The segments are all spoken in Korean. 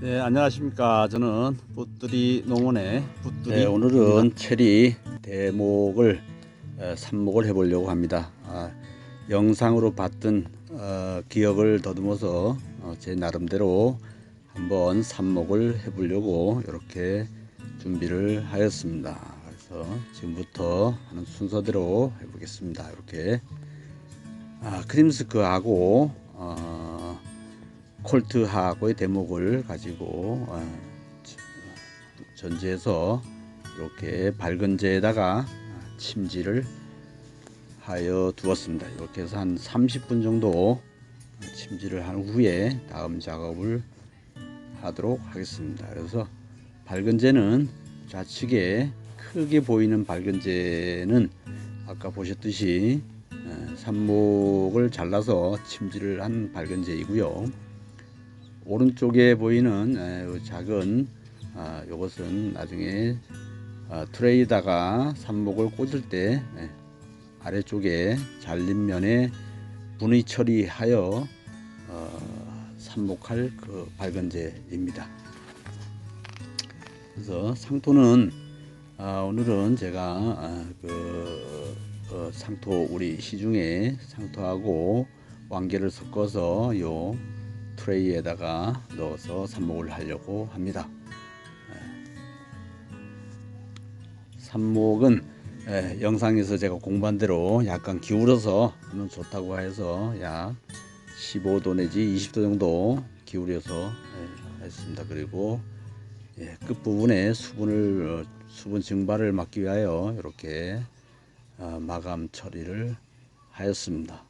네, 안녕하십니까. 저는 붓들이 농원의 붓들이. 네, 오늘은 체리 대목을 어, 삽목을 해보려고 합니다. 아, 영상으로 봤던 어, 기억을 더듬어서 어, 제 나름대로 한번 삽목을 해보려고 이렇게 준비를 하였습니다. 그래서 지금부터 하는 순서대로 해보겠습니다. 이렇게 아, 크림스크하고 어, 콜트하고의 대목을 가지고 어, 전지해서 이렇게 밝은 재에다가 침지를 하여 두었습니다. 이렇게 해서 한 30분 정도 침지를 한 후에 다음 작업을 하도록 하겠습니다. 그래서 밝은 재는 좌측에 크게 보이는 밝은 재는 아까 보셨듯이 어, 삽목을 잘라서 침지를 한 밝은 재이고요. 오른쪽에 보이는 작은 아, 요것은 나중에 아, 트레이다가 삽목을 꽂을 때 에, 아래쪽에 잘린 면에 분의 처리하여 어, 삽목할 그 밝은재입니다. 그래서 상토는 아, 오늘은 제가 아, 그 어, 상토 우리 시중에 상토하고 왕개를 섞어서 요 트레이에다가 넣어서 삽목을 하려고 합니다. 삽목은 예, 영상에서 제가 공부한 대로 약간 기울어서 하면 좋다고 해서 약 15도 내지 20도 정도 기울여서 예, 했습니다. 그리고 예, 끝부분에 수분을 어, 수분 증발을 막기 위하여 이렇게 어, 마감 처리를 하였습니다.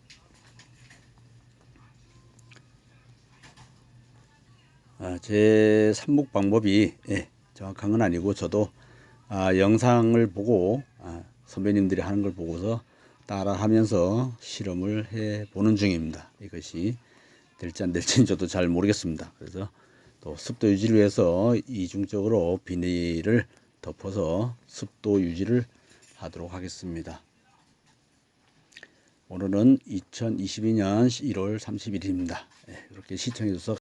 제 삽목 방법이 예, 정확한 건 아니고 저도 아, 영상을 보고 아, 선배님들이 하는 걸 보고서 따라하면서 실험을 해 보는 중입니다. 이것이 될지 안 될지는 저도 잘 모르겠습니다. 그래서 또 습도 유지를 위해서 이중적으로 비닐을 덮어서 습도 유지를 하도록 하겠습니다. 오늘은 2022년 1월 30일입니다. 예, 이렇게 시청해 주셔서